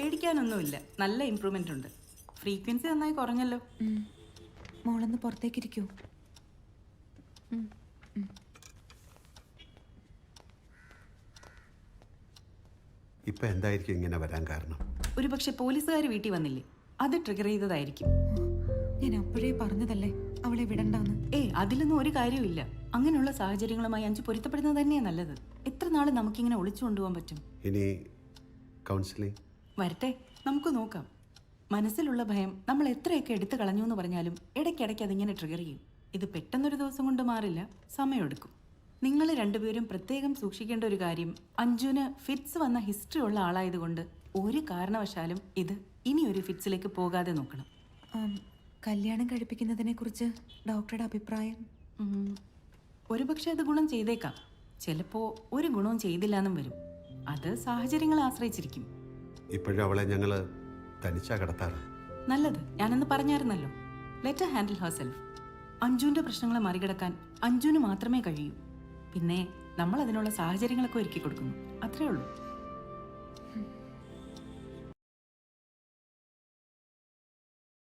പേടിക്കാനൊന്നുമില്ല. നല്ല ഇമ്പ്രൂവ്മെന്റ് ഉണ്ട്. ഫ്രീക്വൻസി നന്നായി കുറഞ്ഞല്ലോ. മോളൊന്ന് പുറത്തേക്കിരിക്കൂ. ഇപ്പൊ എന്തായിരിക്കും ഇങ്ങനെ വരാൻ കാരണം? ഒരുപക്ഷെ പോലീസുകാർ വീട്ടിൽ വന്നില്ലേ? അത് ട്രിഗർ ചെയ്തതായിരിക്കും. ഞാൻ അപ്പോഴേ പറഞ്ഞതല്ലേ? അവളെ വിടണ്ടാന്ന്. ഏ അതിലൊന്നും ഒരു കാര്യമില്ല അങ്ങനെയുള്ള സാഹചര്യങ്ങളുമായി അഞ്ചു പൊരുത്തപ്പെടുന്നത് തന്നെയാണ് നല്ലത്. എത്ര നാൾ നമുക്കിങ്ങനെ ഒളിച്ചു കൊണ്ടുപോകാൻ പറ്റും? ഇനി കൗൺസിലിംഗ് വരട്ടെ നമുക്ക് നോക്കാം. മനസ്സിലുള്ള ഭയം നമ്മൾ എത്രയൊക്കെ എടുത്തു കളഞ്ഞു എന്ന് പറഞ്ഞാലും ഇടയ്ക്കിടയ്ക്ക് അതിങ്ങനെ ട്രിഗർ ചെയ്യും. ഇത് പെട്ടെന്നൊരു ദിവസം കൊണ്ട് മാറില്ല സമയമെടുക്കും. നിങ്ങൾ രണ്ടുപേരും പ്രത്യേകം സൂക്ഷിക്കേണ്ട ഒരു കാര്യം അഞ്ജുന് ഫിറ്റ്സ് വന്ന ഹിസ്റ്ററി ഉള്ള ആളായതുകൊണ്ട് ഒരു കാരണവശാലും ഇത് ഇനി ഒരു ഫിറ്റ്സിലേക്ക് പോകാതെ നോക്കണം. കല്യാണം കഴിപ്പിക്കുന്നതിനെ കുറിച്ച് ഡോക്ടറുടെ അഭിപ്രായം? ഒരുപക്ഷെ അത് ഗുണം ചെയ്തേക്കാം. ചിലപ്പോൾ ഒരു ഗുണവും ചെയ്തില്ല എന്നും വരും. അത് സാഹചര്യങ്ങളെ ആശ്രയിച്ചിരിക്കും. ഇപ്പോഴും അവളെ ഞങ്ങൾ തനിച്ചാ കിടത്താറ്? നല്ലത്. ഞാനെന്ന് പറഞ്ഞായിരുന്നല്ലോ. ലെറ്റ് ഹാൻഡിൽ ഹർ സെൽഫ് അഞ്ജുവിന്റെ പ്രശ്നങ്ങളെ മറികടക്കാൻ അഞ്ജുവിന് മാത്രമേ കഴിയൂ. പിന്നെ നമ്മൾ അതിനുള്ള സാഹചര്യങ്ങളൊക്കെ ഒരുക്കി കൊടുക്കുന്നു. അത്രേ ഉള്ളൂ.